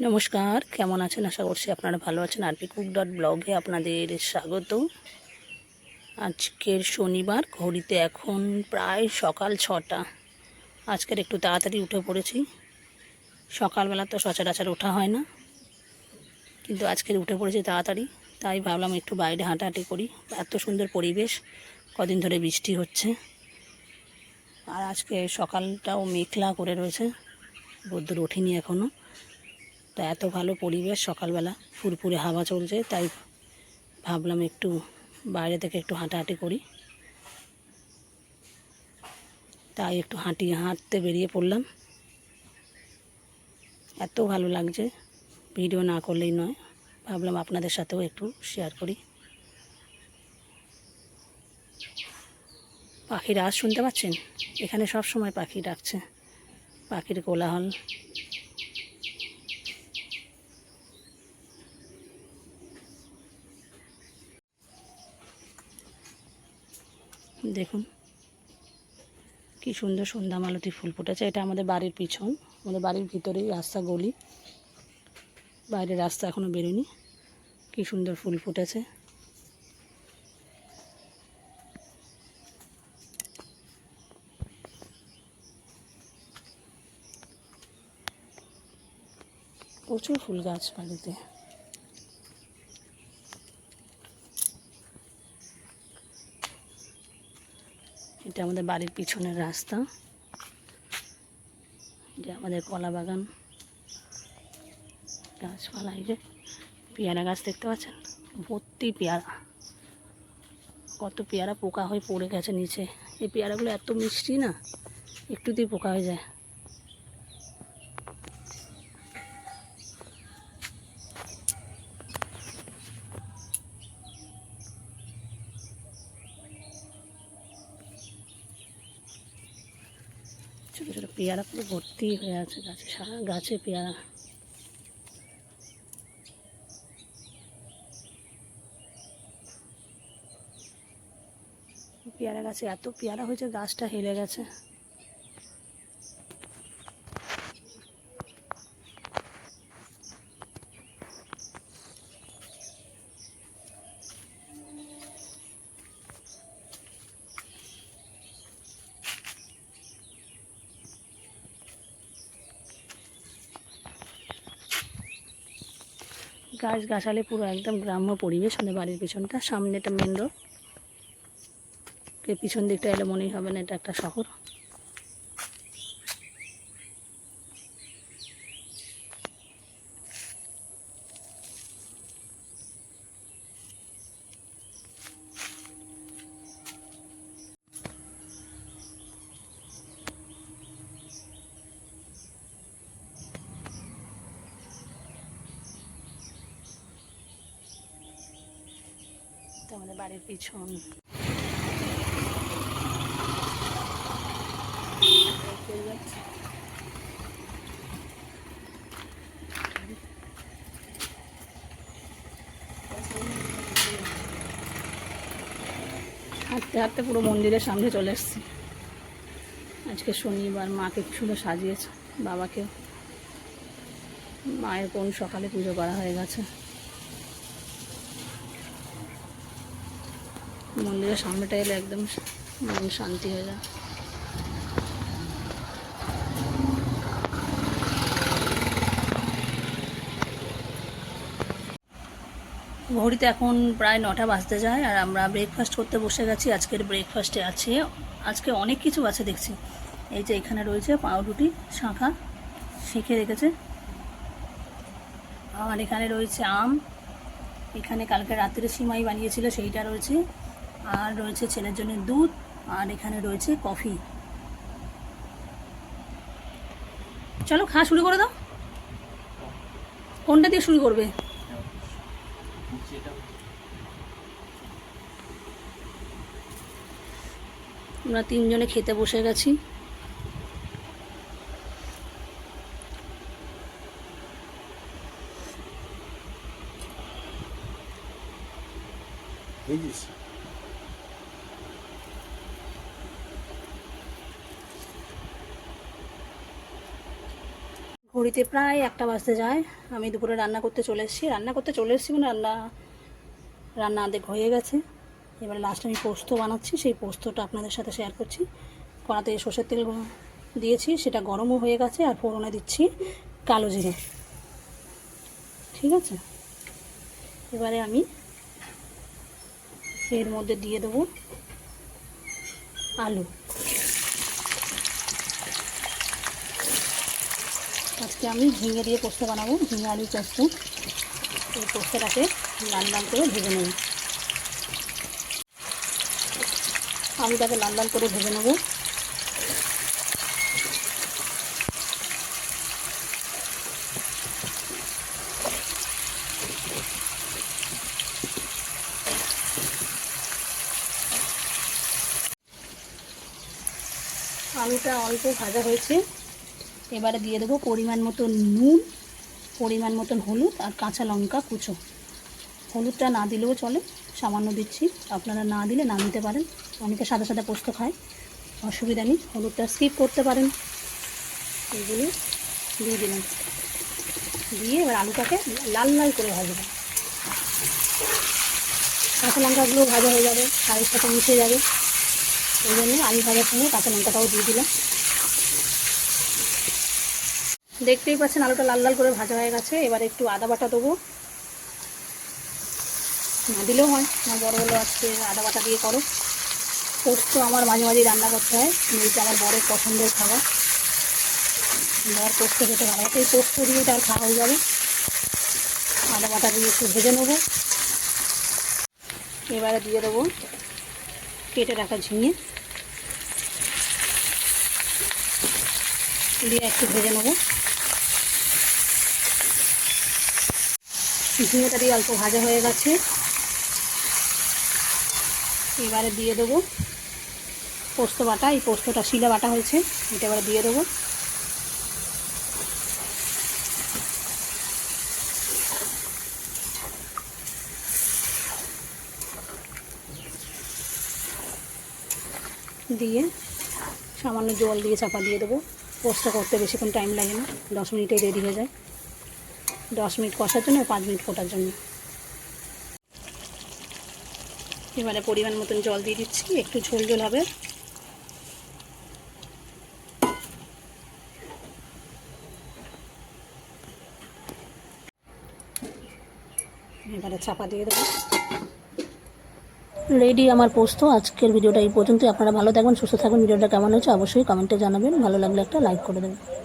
নমস্কার, কেমন আছেন? আশা করছি আপনারা ভালো আছেন। আরপি কুক ডট ব্লগে আপনাদের স্বাগত। আজকের শনিবার, ঘড়িতে এখন প্রায় সকাল ছটা। আজকের একটু তাড়াতাড়ি উঠে পড়েছি। সকালবেলা তো সচরাচর ওঠা হয় না। কিন্তু আজকের উঠে পড়েছি তাড়াতাড়ি। তাই ভাবলাম একটু বাইরে হাঁটাহাঁটি করি। এত সুন্দর পরিবেশ। কদিন ধরে বৃষ্টি হচ্ছে। আর আজকে সকালটাও মেঘলা করে রয়েছে। রোদ্দুর ওঠেনি এখনও তো এত ভালো পরিবেশ, সকালবেলা ফুরফুরে হাওয়া চলছে, তাই ভাবলাম একটু বাইরে থেকে একটু হাঁটাহাঁটি করি। তাই একটু হাঁটি, হাঁটতে বেরিয়ে পড়লাম। এত ভালো লাগছে, ভিডিও না করলেই নয়। ভাবলাম আপনাদের সাথেও একটু শেয়ার করি। পাখির আওয়াজ শুনতে পাচ্ছেন? এখানে সব সময় পাখি ডাকছে। পাখির কোলাহল। দেখুন, কি সুন্দর সন্ধ্যা মালতি ফুল ফুটেছে। এটা আমাদের বাড়ির পিছন, আমাদের বাড়ির ভিতরেই রাস্তা গলি। বাইরের রাস্তা এখনও বেরোয়নি। কি সুন্দর ফুল ফুটেছে। প্রচুর ফুল গাছ বাড়িতে। এটা আমাদের বাড়ির পিছনের রাস্তা। যে আমাদের কলা বাগান। গাছপালা, এই যে পেয়ারা গাছ দেখতে পাচ্ছেন? ভর্তি পেয়ারা। কত পেয়ারা পোকা হয়ে পড়ে গেছে নিচে। এই পেয়ারাগুলো এত মিষ্টি না, একটুতেই পোকা হয়ে যায়। ছোটো ছোটো পেয়ারা পুরো ভর্তি হয়ে আছে গাছে, সারা গাছে পেয়ারা। পেয়ারা গাছে এত পেয়ারা হয়েছে, গাছটা হেলে গেছে। গাছ গাছালে পুরো একদম গ্রাম্য পরিবেশ, আমাদের বাড়ির পিছনটা সামনে একটা মেন রোড পিছন দিকটা এলে মনেই হবে না, এটা একটা শহর। আমাদের বাড়ির পিছন। হাঁটতে হাঁটতে পুরো মন্দিরের সামনে চলে এসেছি। আজকে শনিবার, মাকে কি সুন্দর সাজিয়েছে বাবাকে মায়ের কোন সকালে পুজো করা হয়ে গেছে। মন্দিরের সামনেটা এলে একদম মন শান্তি হয়ে যায়। ঘড়িতে এখন প্রায় নটা বাজতে যায় আর আমরা ব্রেকফাস্ট করতে বসে গেছি, আজকের ব্রেকফাস্টে আছে। আজকে অনেক কিছু আছে দেখছি। এই যে এখানে রয়েছে পাউরুটি, শাঁখা, শিখে রেখেছে। আর এখানে রয়েছে আম। এখানে কালকে রাত্রে সিমাই বানিয়েছিল, সেইটা রয়েছে। আর রয়েছে ছেলের জন্য দুধ, আর এখানে রয়েছে কফি। চলো খাওয়া শুরু করে দাও। কোনটা দিয়ে শুরু করবে? আমরা তিনজনে খেতে বসে গেছি। Please. ঘড়িতে প্রায় একটা বাজতে যায়। আমি দুপুরে রান্না করতে চলে এসেছি। রান্না করতে চলে এসেছি মানে রান্না রান্না অর্ধেক হয়ে গেছে। এবার লাস্ট আমি পোস্ত বানাচ্ছি। সেই পোস্তটা আপনাদের সাথে শেয়ার করছি। কড়াতে সর্ষের তেল দিয়েছি, সেটা গরমও হয়ে গেছে আর ফোড়নে দিচ্ছি কালো জিরে। ঠিক আছে? এবারে আমি এর মধ্যে দিয়ে দেবো আলু। আজকে আমি ঝিঙে দিয়ে পোস্ত বানাবো, ঝিঙে আলু পোস্ত এই পোস্তটাকে লাল লাল করে ভেজে নেব। আলুটাকে লাল লাল করে ভেজে নেব। আলুটা অল্প ভাজা হয়েছে। এবারে দিয়ে দেবো পরিমাণ মতো নুন, পরিমাণ মতন হলুদ আর কাঁচা লঙ্কা কুচো। হলুদটা না দিলেও চলে, সামান্য দিচ্ছি। আপনারা না দিলে না দিতে পারেন। অনেকে সাদা সাদা পোস্ত খায়। অসুবিধা নেই, হলুদটা স্কিপ করতে পারেন। এইগুলো দিয়ে দিলাম। দিয়ে এবার আলুটাকে লাল লাল করে ভাজবো। কাঁচা লঙ্কাগুলো ভাজা হয়ে যাবে আলুর সাথে মিশে যাবে। ওই জন্য আলু ভাজার সঙ্গে কাঁচা লঙ্কাটাও দিয়ে দিলাম। দেখতেই পাচ্ছেন আলুটা লাল লাল করে ভাজা হয়ে গেছে। এবার একটু আদা বাটা দেবো। না দিলেও হয় আমার বড় হলো আজকে আদা বাটা দিয়ে করো। পোস্ত আমার মাঝে মাঝে রান্না করতে হয় এইটা আমার বড় পছন্দের খাবার। বড় পোস্ত খেতে ভালো এই পোস্ত দিয়ে তার খাওয়া হয়ে যাবে। আদা বাটা দিয়ে একটু ভেজে নেব। এবারে দিয়ে দেবো কেটে রাখা ঝিঙে। দিয়ে একটু ভেজে নেব। ঝিঙেটা দিয়ে অল্প ভাজা হয়ে গেছে। এবারে দিয়ে দেবো পোস্ত বাটা। এই পোস্তটা শিলে বাটা হয়েছে, এটা এবারে দিয়ে দেবো। দিয়ে সামান্য জল দিয়ে চাপা দিয়ে দেবো। পোস্ত করতে বেশিক্ষণ টাইম লাগে না, দশ মিনিটেই রেডি হয়ে যায়। দশ মিনিট কষার জন্য, পাঁচ মিনিট ফোটার জন্য। এবারে পরিমাণ মতন জল দিয়ে দিচ্ছি, একটু ঝোল ঝোল হবে। এবারে চাপা দিয়ে দেবো। রেডি আমার পোস্ত, আজকের ভিডিওটা এই পর্যন্ত আপনারা ভালো থাকবেন, সুস্থ থাকবেন। ভিডিওটা কেমন হয়েছে অবশ্যই কমেন্টে জানাবেন। ভালো লাগলে একটা লাইক করে দেবেন।